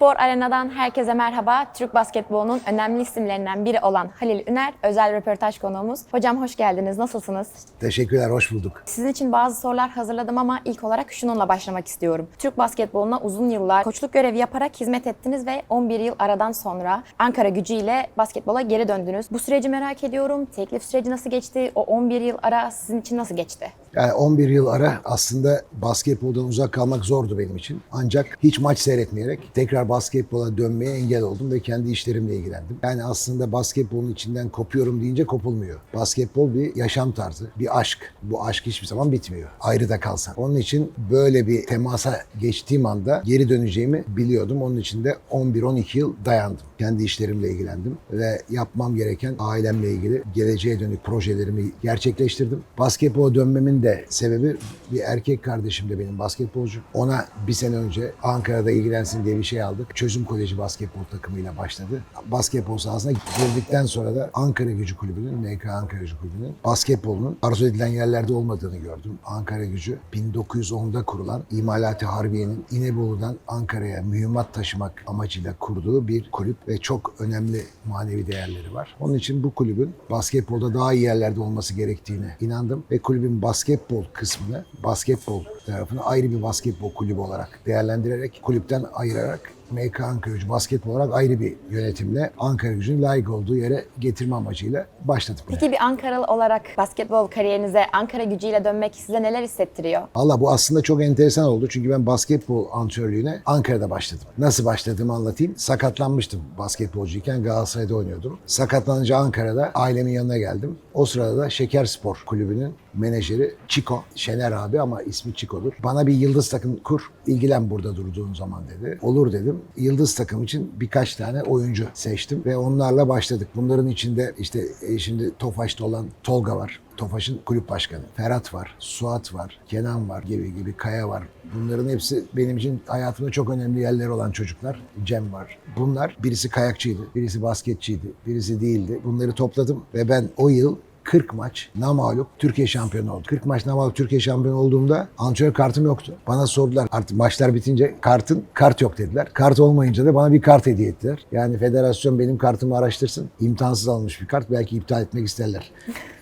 Spor Arena'dan herkese merhaba. Türk basketbolunun önemli isimlerinden biri olan Halil Üner, özel röportaj konuğumuz. Hocam hoş geldiniz, nasılsınız? Teşekkürler, hoş bulduk. Sizin için bazı sorular hazırladım ama ilk olarak şununla başlamak istiyorum. Türk basketboluna uzun yıllar koçluk görevi yaparak hizmet ettiniz ve 11 yıl aradan sonra Ankara gücüyle basketbola geri döndünüz. Bu süreci merak ediyorum. Teklif süreci nasıl geçti? O 11 yıl ara sizin için nasıl geçti? Yani 11 yıl ara aslında basketboldan uzak kalmak zordu benim için. Ancak hiç maç seyretmeyerek tekrar basketbola dönmeye engel oldum ve kendi işlerimle ilgilendim. Yani aslında basketbolun içinden kopuyorum deyince kopulmuyor. Basketbol bir yaşam tarzı, bir aşk. Bu aşk hiçbir zaman bitmiyor. Ayrı da kalsan. Onun için böyle bir temasa geçtiğim anda geri döneceğimi biliyordum. Onun için de 11-12 yıl dayandım. Kendi işlerimle ilgilendim ve yapmam gereken ailemle ilgili geleceğe dönük projelerimi gerçekleştirdim. Basketbola dönmemin de sebebi bir erkek kardeşim de benim basketbolcu. Ona bir sene önce Ankara'da ilgilensin diye bir şey aldık. Çözüm Koleji basketbol takımıyla başladı. Basketbol sahasına girdikten sonra da Ankara Gücü Kulübü'nün, MK Ankara Gücü Kulübü'nün basketbolunun arzu edilen yerlerde olmadığını gördüm. Ankara Gücü 1910'da kurulan İmalat-ı Harbiye'nin İnebolu'dan Ankara'ya mühimmat taşımak amacıyla kurduğu bir kulüp ve çok önemli manevi değerleri var. Onun için bu kulübün basketbolda daha iyi yerlerde olması gerektiğine inandım ve kulübün basketbol kısmını, basketbol tarafını ayrı bir basketbol kulübü olarak değerlendirerek, kulüpten ayırarak MK Ankara Gücü basketbol olarak ayrı bir yönetimle Ankara Gücü'nün layık olduğu yere getirme amacıyla başladık. Peki bir Ankaralı olarak basketbol kariyerinize Ankara gücüyle dönmek size neler hissettiriyor? Valla bu aslında çok enteresan oldu çünkü ben basketbol antrenörlüğüne Ankara'da başladım. Nasıl başladığımı anlatayım. Sakatlanmıştım basketbolcuyken Galatasaray'da oynuyordum. Sakatlanınca Ankara'da ailemin yanına geldim. O sırada da Şeker Spor Kulübü'nün menajeri Çiko, Şener abi ama ismi Çiko'dur. Bana bir yıldız takım kur, ilgilen burada durduğun zaman dedi. Olur dedim. Yıldız takım için birkaç tane oyuncu seçtim ve onlarla başladık. Bunların içinde işte e, şimdi Tofaş'ta olan Tolga var. Tofaş'ın kulüp başkanı. Ferhat var, Suat var, Kenan var gibi gibi Kaya var. Bunların hepsi benim için hayatımda çok önemli yerleri olan çocuklar. Cem var. Bunlar birisi kayakçıydı, birisi basketçiydi, birisi değildi. Bunları topladım ve ben o yıl 40 maç namalup Türkiye şampiyonu oldum. 40 maç namalup Türkiye şampiyonu olduğumda antrenör kartım yoktu. Bana sordular artık maçlar bitince kartın kart yok dediler. Kart olmayınca da bana bir kart hediye ettiler. Yani federasyon benim kartımı araştırsın. İmkansız almış bir kart. Belki iptal etmek isterler.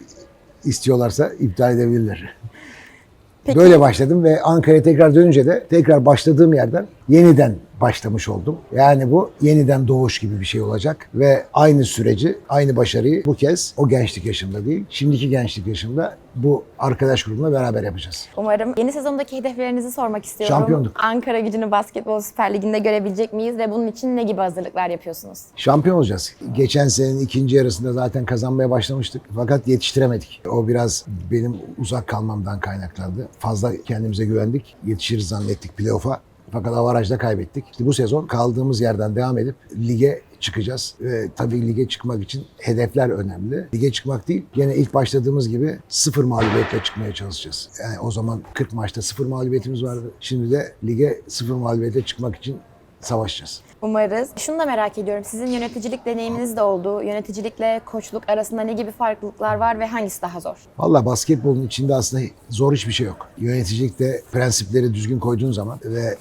İstiyorlarsa iptal edebilirler. Peki- Böyle başladım ve Ankara'ya tekrar dönünce de tekrar başladığım yerden yeniden başlamış oldum. Yani bu yeniden doğuş gibi bir şey olacak ve aynı süreci, aynı başarıyı bu kez o gençlik yaşımda değil, şimdiki gençlik yaşımda bu arkadaş grubumla beraber yapacağız. Umarım yeni sezondaki hedeflerinizi sormak istiyorum. Şampiyonluk. Ankara gücünü basketbol süper liginde görebilecek miyiz ve bunun için ne gibi hazırlıklar yapıyorsunuz? Şampiyon olacağız. Geçen senenin ikinci yarısında zaten kazanmaya başlamıştık. Fakat yetiştiremedik. O biraz benim uzak kalmamdan kaynaklandı. Fazla kendimize güvendik. Yetişiriz zannettik playoff'a. Fakat avarajda kaybettik. İşte bu sezon kaldığımız yerden devam edip lige çıkacağız. Ve tabii lige çıkmak için hedefler önemli. Lige çıkmak değil, gene ilk başladığımız gibi sıfır mağlubiyetle çıkmaya çalışacağız. Yani o zaman 40 maçta sıfır mağlubiyetimiz vardı. Şimdi de lige sıfır mağlubiyetle çıkmak için savaşacağız. Umarız. Şunu da merak ediyorum. Sizin yöneticilik deneyiminiz de oldu. Yöneticilikle koçluk arasında ne gibi farklılıklar var ve hangisi daha zor? Valla basketbolun içinde aslında zor hiçbir şey yok. Yöneticilikte prensipleri düzgün koyduğun zaman ve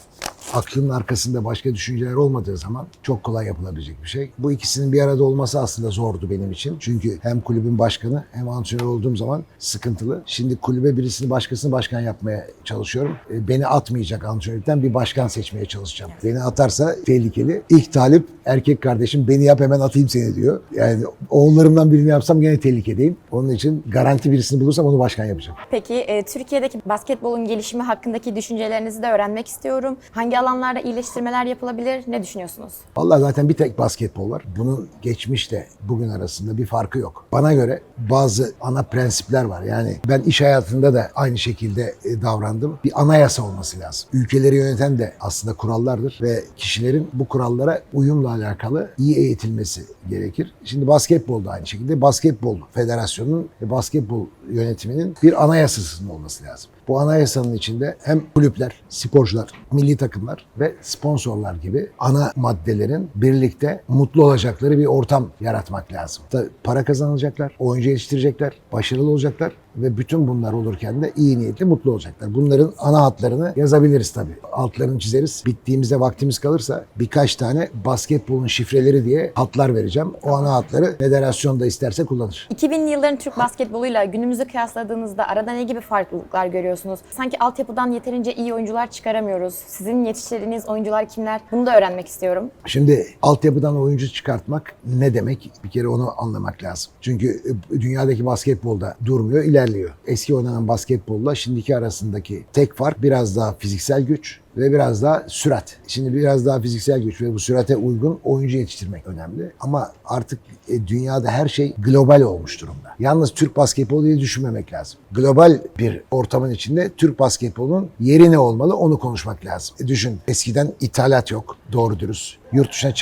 aklının arkasında başka düşünceler olmadığı zaman çok kolay yapılabilecek bir şey. Bu ikisinin bir arada olması aslında zordu benim için. Çünkü hem kulübün başkanı hem antrenör olduğum zaman sıkıntılı. Şimdi kulübe birisini başkasını başkan yapmaya çalışıyorum. E, Beni atmayacak antrenörlükten bir başkan seçmeye çalışacağım. Beni atarsa tehlikeli. İlk talip erkek kardeşim beni yap hemen atayım seni diyor. Yani oğullarımdan birini yapsam gene tehlikedeyim. Onun için garanti birisini bulursam onu başkan yapacağım. Peki e, Türkiye'deki basketbolun gelişimi hakkındaki düşüncelerinizi de öğrenmek istiyorum. Hangi alanlarda iyileştirmeler yapılabilir? Ne düşünüyorsunuz? Vallahi zaten bir tek basketbol var. Bunun geçmişle bugün arasında bir farkı yok. Bana göre bazı ana prensipler var. Yani ben iş hayatında da aynı şekilde e, davrandım. Bir anayasa olması lazım. Ülkeleri yöneten de aslında kurallardır ve kişilerin bu kurallara uyumla alakalı iyi eğitilmesi gerekir. Şimdi basketbol da aynı şekilde. Basketbol Federasyonu'nun ve basketbol yönetiminin bir anayasasının olması lazım. Bu anayasanın içinde hem kulüpler, sporcular, milli takımlar ve sponsorlar gibi ana maddelerin birlikte mutlu olacakları bir ortam yaratmak lazım. Tabii para kazanacaklar, oyuncu yetiştirecekler, başarılı olacaklar ve bütün bunlar olurken de iyi niyetli mutlu olacaklar. Bunların ana hatlarını yazabiliriz tabii. Altlarını çizeriz. Bittiğimizde vaktimiz kalırsa birkaç tane basketbolun şifreleri diye hatlar vereceğim. O ana hatları federasyon da isterse kullanır. 2000'li yılların Türk basketboluyla günümüzü kıyasladığınızda arada ne gibi farklılıklar görüyorsunuz? Sanki altyapıdan yeterince iyi oyuncular çıkaramıyoruz. Sizin yetiştirdiğiniz oyuncular kimler? Bunu da öğrenmek istiyorum. Şimdi altyapıdan oyuncu çıkartmak ne demek? Bir kere onu anlamak lazım. Çünkü e, dünyadaki basketbolda durmuyor, ilerliyor. Eski oynanan basketbolla şimdiki arasındaki tek fark biraz daha fiziksel güç ve biraz daha sürat. Şimdi biraz daha fiziksel güç ve bu sürate uygun oyuncu yetiştirmek önemli. Ama artık e, dünyada her şey global olmuş durumda. Yalnız Türk basketbolu diye düşünmemek lazım. Global bir ortamın içinde Türk basketbolunun yeri ne olmalı onu konuşmak lazım. E, düşün eskiden ithalat yok doğru dürüst. Yurt dışına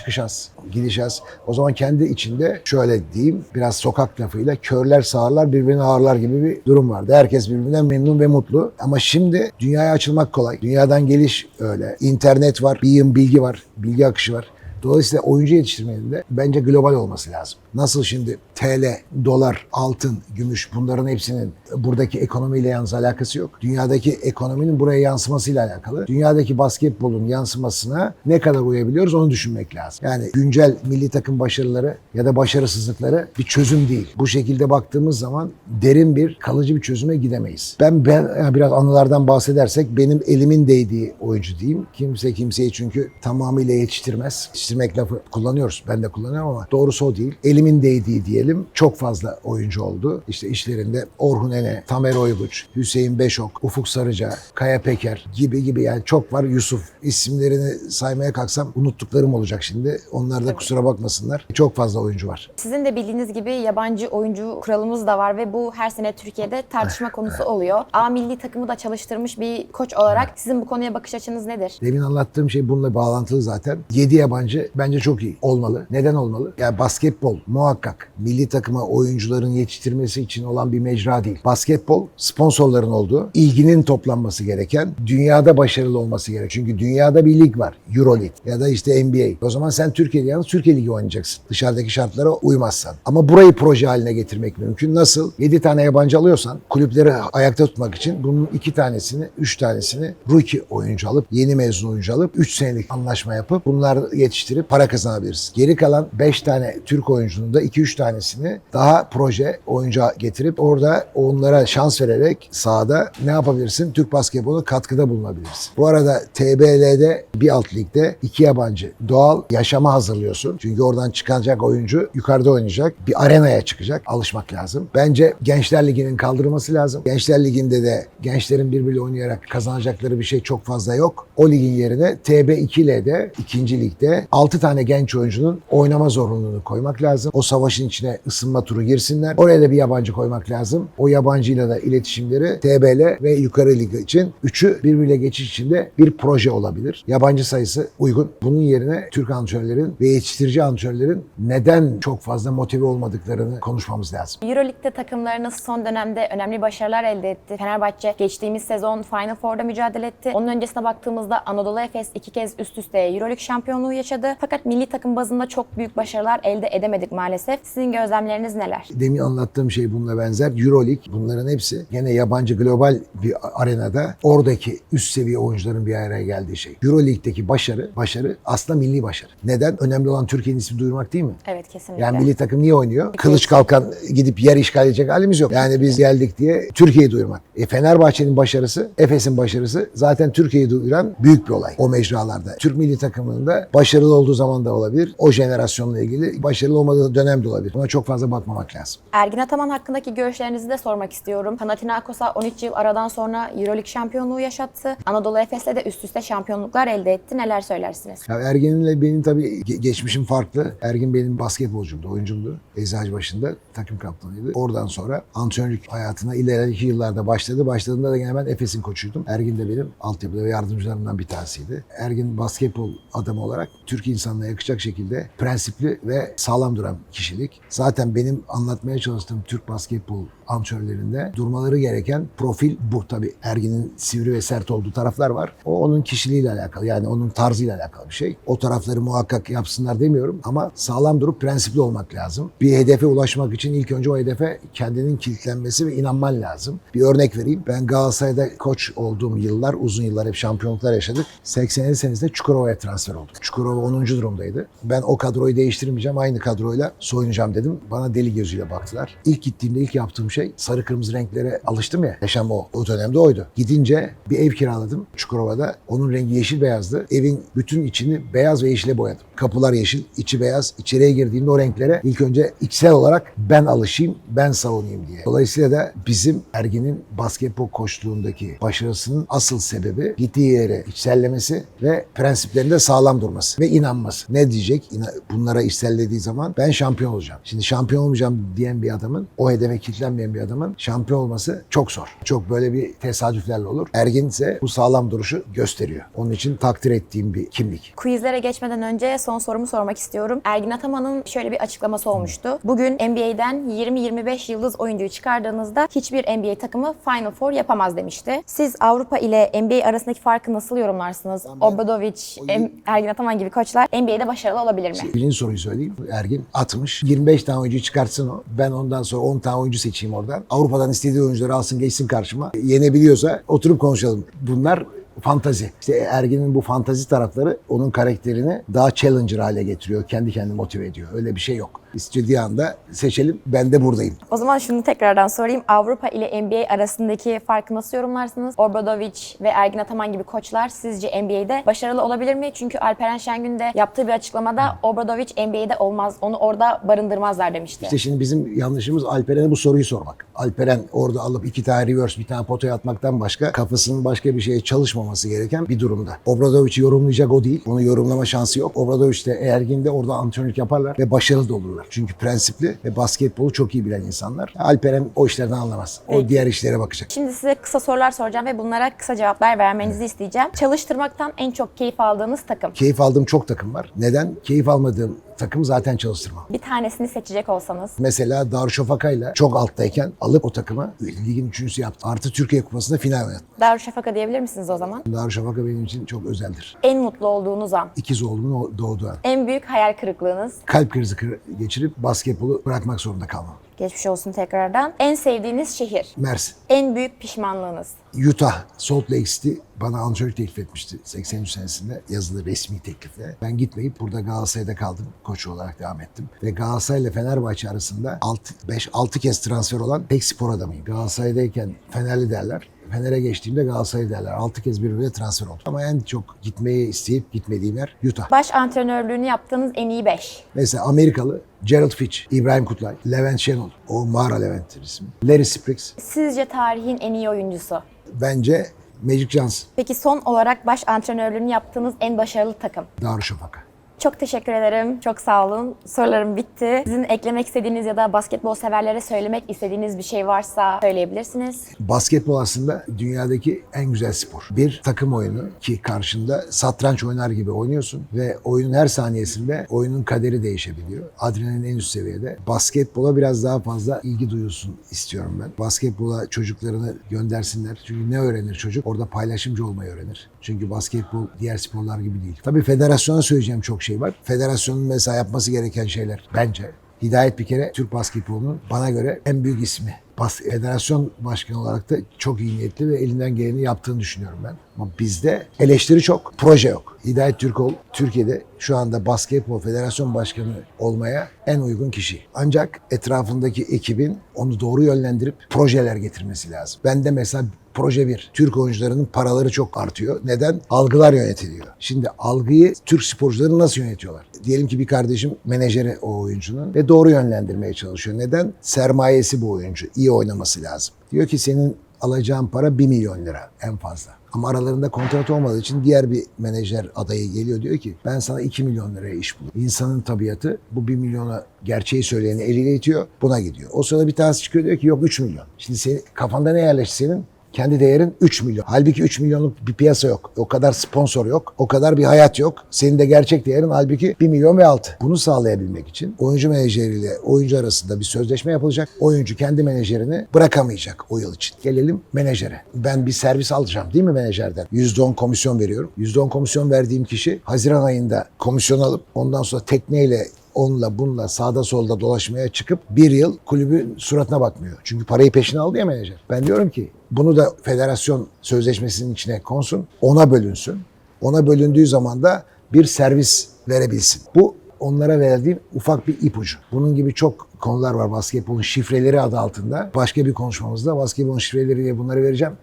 gidiş az. O zaman kendi içinde şöyle diyeyim biraz sokak lafıyla körler sağırlar birbirini ağırlar gibi bir durum vardı. Herkes birbirinden memnun ve mutlu. Ama şimdi dünyaya açılmak kolay. Dünyadan geliş öyle. İnternet var, bir yığın bilgi var, bilgi akışı var. Dolayısıyla oyuncu yetiştirmenin de bence global olması lazım. Nasıl şimdi TL, dolar, altın, gümüş bunların hepsinin buradaki ekonomiyle yalnız alakası yok. Dünyadaki ekonominin buraya yansımasıyla alakalı. Dünyadaki basketbolun yansımasına ne kadar uyabiliyoruz onu düşünmek lazım. Yani güncel milli takım başarıları ya da başarısızlıkları bir çözüm değil. Bu şekilde baktığımız zaman derin bir kalıcı bir çözüme gidemeyiz. Ben, ben biraz anılardan bahsedersek benim elimin değdiği oyuncu diyeyim. Kimse kimseyi çünkü tamamıyla yetiştirmez. Yetiştirmek lafı kullanıyoruz. Ben de kullanıyorum ama doğrusu o değil. Elimin değdiği diyelim çok fazla oyuncu oldu. İşte işlerinde Orhun Ene, Tamer Oyguç, Hüseyin Beşok, Ufuk Sarıca, Kaya Peker gibi gibi yani çok var. Yusuf isimlerini saymaya kalksam unuttuklarım olacak şimdi. Onlar da kusura bakmasınlar. Çok fazla oyuncu var. Sizin de bildiğiniz gibi yabancı oyuncu kuralımız da var ve bu her sene Türkiye'de tartışma konusu oluyor. A milli takımı da çalıştırmış bir koç olarak sizin bu konuya bakış açınız nedir? Demin anlattığım şey bununla bağlantılı zaten. 7 yabancı bence çok iyi. Olmalı. Neden olmalı? Yani basketbol muhakkak milli takıma oyuncuların yetiştirmesi için olan bir mecra değil. Basketbol sponsorların olduğu, ilginin toplanması gereken, dünyada başarılı olması gerek. Çünkü dünyada bir lig var. Euro League ya da işte NBA. O zaman sen Türkiye'de yalnız Türkiye Ligi oynayacaksın. Dışarıdaki şartlara uymazsan. Ama burayı proje haline getirmek mümkün. Nasıl? 7 tane yabancı alıyorsan kulüpleri ayakta tutmak için bunun 2 tanesini, 3 tanesini rookie oyuncu alıp, yeni mezun oyuncu alıp 3 senelik anlaşma yapıp bunları yetiştirip para kazanabilirsin. Geri kalan 5 tane Türk oyuncunun da 2-3 tanesini daha proje oyuncu getirip orada onlara şans vererek sahada ne yapabilirsin? Türk basketbolu katkıda bulunabilirsin. Bu arada TBL'de bir alt ligde iki yabancı doğal yaşama hazırlıyorsun. Çünkü oradan çıkacak oyuncu yukarıda oynayacak. Bir arenaya çıkacak. Alışmak lazım. Bence Gençler Ligi'nin kaldırılması lazım. Gençler Ligi'nde de gençlerin birbiriyle oynayarak kazanacakları bir şey çok fazla yok. O ligin yerine TB2L'de ikinci ligde 6 tane genç oyuncunun oynama zorunluluğunu koymak lazım. O savaşın içine ısınma turu girsinler. Oraya da bir yabancı koymak lazım. O yabancıyla da iletişimleri TBL ve yukarı lig için üçü birbiriyle geçiş içinde bir proje olabilir. Yabancı sayısı uygun. Bunun yerine Türk antrenörlerin ve yetiştirici antrenörlerin neden çok fazla motive olmadıklarını konuşmamız lazım. Euroleague'de takımlarınız son dönemde önemli başarılar elde etti. Fenerbahçe geçtiğimiz sezon Final Four'da mücadele etti. Onun öncesine baktığımızda Anadolu Efes iki kez üst üste Euroleague şampiyonluğu yaşadı. Fakat milli takım bazında çok büyük başarılar elde edemedik maalesef. Sizin gözlemleriniz neler? Demin anlattığım şey bununla benzer. Euroleague bunların hepsi gene yabancı global bir arenada oradaki üst seviye oyuncuların bir araya geldiği şey. Euroleague'deki başarı, başarı aslında milli başarı. Neden? Önemli olan Türkiye'nin ismi duyurmak değil mi? Evet kesinlikle. Yani milli takım niye oynuyor? Kılıç kalkan gidip yer işgal edecek halimiz yok. Yani biz geldik diye Türkiye'yi duyurmak. E Fenerbahçe'nin başarısı, Efes'in başarısı zaten Türkiye'yi duyuran büyük bir olay o mecralarda. Türk milli takımının da başarılı olduğu zaman da olabilir. O jenerasyonla ilgili başarılı olmadığı dönem de olabilir. Buna çok fazla bakmamak lazım. Ergin Ataman hakkındaki görüşlerinizi de sormak istiyorum. Panathinaikos'a 13 yıl aradan sonra Euroleague şampiyonluğu yaşattı. Anadolu Efes'le de üst üste şampiyonluklar elde etti. Neler söylersiniz? Ya Ergin'le benim tabii ge- geçmişim farklı. Ergin benim basketbolcumdu, oyuncumdu. Eczacıbaşı'nda takım kaptanıydı. Oradan sonra antrenörlük hayatına ileriki yıllarda başladı. Başladığında da gene ben Efes'in koçuydum. Ergin de benim altyapıda ve yardımcılarımdan bir tanesiydi. Ergin basketbol adamı olarak Türk insanına yakışacak şekilde prensipli ve sağlam duran kişilik. Zaten benim anlatmaya çalıştığım Türk basketbol antrenörlerinde durmaları gereken profil bu. Tabii Ergin'in sivri ve sert olduğu taraflar var. O onun kişiliğiyle alakalı yani onun tarzıyla alakalı bir şey. O tarafları muhakkak yapsınlar demiyorum ama sağlam durup prensipli olmak lazım. Bir hedefe ulaşmak için ilk önce o hedefe kendinin kilitlenmesi ve inanman lazım. Bir örnek vereyim. Ben Galatasaray'da koç olduğum yıllar, uzun yıllar hep şampiyonluklar yaşadık. 87 senesinde Çukurova'ya transfer olduk. Çukurova 10. durumdaydı. Ben o kadroyu değiştirmeyeceğim, aynı kadroyla soyunacağım dedim. Bana deli gözüyle baktılar. İlk gittiğimde ilk yaptığım şey sarı kırmızı renklere alıştım ya. Yaşam o. O dönemde oydu. Gidince bir ev kiraladım Çukurova'da. Onun rengi yeşil beyazdı. Evin bütün içini beyaz ve yeşile boyadım. Kapılar yeşil, içi beyaz. İçeriye girdiğimde o renklere ilk önce içsel olarak ben alışayım, ben savunayım diye. Dolayısıyla da bizim Ergin'in basketbol koçluğundaki başarısının asıl sebebi gittiği yere içsellemesi ve prensiplerinde sağlam durması ve inanması. Ne diyecek? Bunlara içsellediği zaman ben şampiyon olacağım. Şimdi şampiyon olmayacağım diyen bir adamın, o hedefe kilitlenmeyen bir adamın şampiyon olması çok zor. Çok böyle bir tesadüflerle olur. Ergin ise bu sağlam duruşu gösteriyor. Onun için takdir ettiğim bir kimlik. Quizlere geçmeden önce son sorumu sormak istiyorum. Ergin Ataman'ın şöyle bir açıklaması olmuştu. Bugün NBA'den 20-25 yıldız oyuncuyu çıkardığınızda hiçbir NBA takımı Final Four yapamaz demişti. Siz Avrupa ile NBA arasındaki farkı nasıl yorumlarsınız? Obradovic, Em- Ergin Ataman gibi koçlar NBA'de başarılı olabilir mi? Birinci soruyu söyleyeyim. Ergin atmış. 25 tane oyuncu çıkartsın o. Ben ondan sonra 10 tane oyuncu seçeyim oradan. Avrupa'dan istediği oyuncuları alsın geçsin karşıma. Yenebiliyorsa oturup konuşalım. Bunlar fantazi. İşte Ergin'in bu fantazi tarafları onun karakterini daha challenger hale getiriyor. Kendi kendini motive ediyor. Öyle bir şey yok. İstediği anda seçelim. Ben de buradayım. O zaman şunu tekrardan sorayım. Avrupa ile NBA arasındaki farkı nasıl yorumlarsınız? Obradovic ve Ergin Ataman gibi koçlar sizce NBA'de başarılı olabilir mi? Çünkü Alperen Şengün de yaptığı bir açıklamada Obradovic NBA'de olmaz, onu orada barındırmazlar demişti. İşte şimdi bizim yanlışımız Alperen'e bu soruyu sormak. Alperen orada alıp iki tane reverse bir tane potaya atmaktan başka kafasının başka bir şeye çalışmaması gereken bir durumda. Obradovic'i yorumlayacak o değil. Bunu yorumlama şansı yok. Obradovic de Ergin de orada antrenörlük yaparlar ve başarılı da olurlar. Çünkü prensipli ve basketbolu çok iyi bilen insanlar. Alperen o işlerden anlamaz. O Peki. diğer işlere bakacak. Şimdi size kısa sorular soracağım ve bunlara kısa cevaplar vermenizi isteyeceğim. Çalıştırmaktan en çok keyif aldığınız takım. Keyif aldığım çok takım var. Neden? Keyif almadığım takım zaten çalıştırmam. Bir tanesini seçecek olsanız. Mesela Darüşşafaka'yla çok alttayken alıp o takımı ligin üçüncüsü yaptı. Artı Türkiye Kupası'nda final oynadı. Darüşşafaka diyebilir misiniz o zaman? Darüşşafaka benim için çok özeldir. En mutlu olduğunuz an. İkiz oğlumun doğduğu an. En büyük hayal kırıklığınız. Kalp krizi geçirip basketbolu bırakmak zorunda kalmam. Geçmiş olsun tekrardan. En sevdiğiniz şehir. Mersin. En büyük pişmanlığınız. Utah, Salt Lake City bana antrenörlük teklif etmişti 83 senesinde yazılı resmi teklifle. Ben gitmeyip burada Galatasaray'da kaldım. Koç olarak devam ettim. Ve Galatasaray ile Fenerbahçe arasında 5-6 kez transfer olan tek spor adamıyım. Galatasaray'dayken Fenerli derler. Fener'e geçtiğimde Galatasaray derler. 6 kez birbirine transfer oldum. Ama en çok gitmeyi isteyip gitmediğim yer Utah. Baş antrenörlüğünü yaptığınız en iyi 5. Mesela Amerikalı Gerald Fitch, İbrahim Kutlay, Levent Şenol. O mağara Levent'tir ismi. Larry Spriggs. Sizce tarihin en iyi oyuncusu? Bence Magic Johnson. Peki son olarak baş antrenörlüğünü yaptığınız en başarılı takım? Darüşşafaka. Çok teşekkür ederim. Çok sağ olun. Sorularım bitti. Sizin eklemek istediğiniz ya da basketbol severlere söylemek istediğiniz bir şey varsa söyleyebilirsiniz. Basketbol aslında dünyadaki en güzel spor. Bir takım oyunu ki karşında satranç oynar gibi oynuyorsun ve oyunun her saniyesinde oyunun kaderi değişebiliyor. Adrenalin en üst seviyede. Basketbola biraz daha fazla ilgi duyulsun istiyorum ben. Basketbola çocuklarını göndersinler. Çünkü ne öğrenir çocuk? Orada paylaşımcı olmayı öğrenir. Çünkü basketbol diğer sporlar gibi değil. Tabii federasyona söyleyeceğim çok şey var. Federasyonun mesela yapması gereken şeyler bence Hidayet bir kere Türk basketbolunun bana göre en büyük ismi. Bas federasyon başkanı olarak da çok iyi niyetli ve elinden geleni yaptığını düşünüyorum ben. Ama bizde eleştiri çok, proje yok. Hidayet Türkoğlu Türkiye'de şu anda basketbol federasyon başkanı olmaya en uygun kişi. Ancak etrafındaki ekibin onu doğru yönlendirip projeler getirmesi lazım. Ben de mesela Proje bir. Türk oyuncularının paraları çok artıyor. Neden? Algılar yönetiliyor. Şimdi algıyı Türk sporcuları nasıl yönetiyorlar? Diyelim ki bir kardeşim menajeri o oyuncunun ve doğru yönlendirmeye çalışıyor. Neden? Sermayesi bu oyuncu. iyi oynaması lazım. Diyor ki senin alacağın para 1 milyon lira en fazla. Ama aralarında kontrat olmadığı için diğer bir menajer adayı geliyor diyor ki ben sana 2 milyon liraya iş bulurum. İnsanın tabiatı bu 1 milyona gerçeği söyleyeni eliyle itiyor buna gidiyor. O sırada bir tanesi çıkıyor diyor ki yok 3 milyon. Şimdi senin kafanda ne yerleşti senin? Kendi değerin 3 milyon. Halbuki 3 milyonluk bir piyasa yok. O kadar sponsor yok. O kadar bir hayat yok. Senin de gerçek değerin halbuki 1 milyon ve altı. Bunu sağlayabilmek için oyuncu menajeriyle oyuncu arasında bir sözleşme yapılacak. Oyuncu kendi menajerini bırakamayacak o yıl için. Gelelim menajere. Ben bir servis alacağım değil mi menajerden? %10 komisyon veriyorum. %10 komisyon verdiğim kişi Haziran ayında komisyon alıp ondan sonra tekneyle onunla bununla sağda solda dolaşmaya çıkıp bir yıl kulübün suratına bakmıyor. Çünkü parayı peşine aldı ya menajer. Ben diyorum ki bunu da federasyon sözleşmesinin içine konsun, ona bölünsün. Ona bölündüğü zaman da bir servis verebilsin. Bu onlara verdiğim ufak bir ipucu. Bunun gibi çok konular var basketbolun şifreleri adı altında. Başka bir konuşmamızda basketbolun şifreleri diye bunları vereceğim.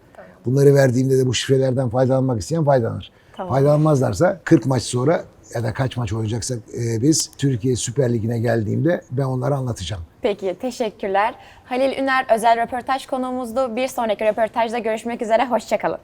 Bunları verdiğimde de bu şifrelerden faydalanmak isteyen faydalanır. Tamam. Faydalanmazlarsa 40 maç sonra ya da kaç maç oynayacaksak e, biz Türkiye Süper Ligi'ne geldiğimde ben onlara anlatacağım. Peki teşekkürler. Halil Üner özel röportaj konuğumuzdu. Bir sonraki röportajda görüşmek üzere. Hoşçakalın.